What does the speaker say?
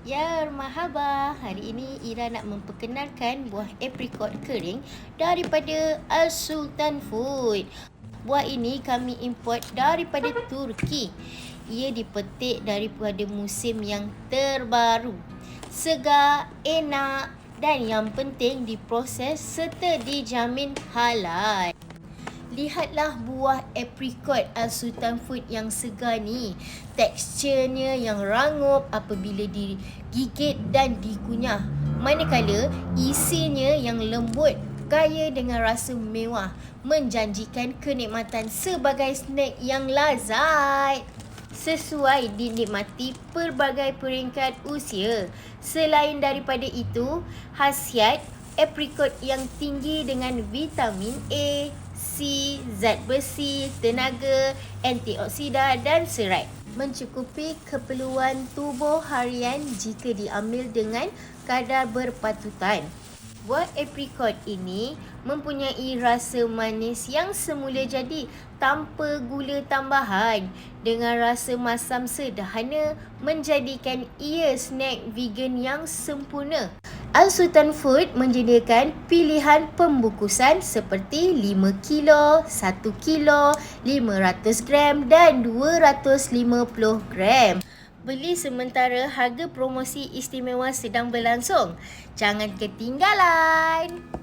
Ya, marhaba. Hari ini Ira nak memperkenalkan buah apricot kering daripada Al Sultan Food. Buah ini kami import daripada Turki. Ia dipetik daripada musim yang terbaru. Segar, enak dan yang penting diproses serta dijamin halal. Lihatlah buah apricot Al Sultan Food yang segar ni. Teksturnya yang rangup apabila digigit dan dikunyah. Manakala isinya yang lembut kaya dengan rasa mewah menjanjikan kenikmatan sebagai snack yang lazat sesuai dinikmati pelbagai peringkat usia. Selain daripada itu, khasiat apricot yang tinggi dengan vitamin A, C, zat besi, tenaga, antioksida dan serat. Mencukupi keperluan tubuh harian jika diambil dengan kadar berpatutan. Buah apricot ini mempunyai rasa manis yang semula jadi tanpa gula tambahan dengan rasa masam sederhana menjadikan ia snack vegan yang sempurna. Al Sultan Food menyediakan pilihan pembungkusan seperti 5 kilo, 1 kilo, 500 gram dan 250 gram. Beli sementara harga promosi istimewa sedang berlangsung. Jangan ketinggalan.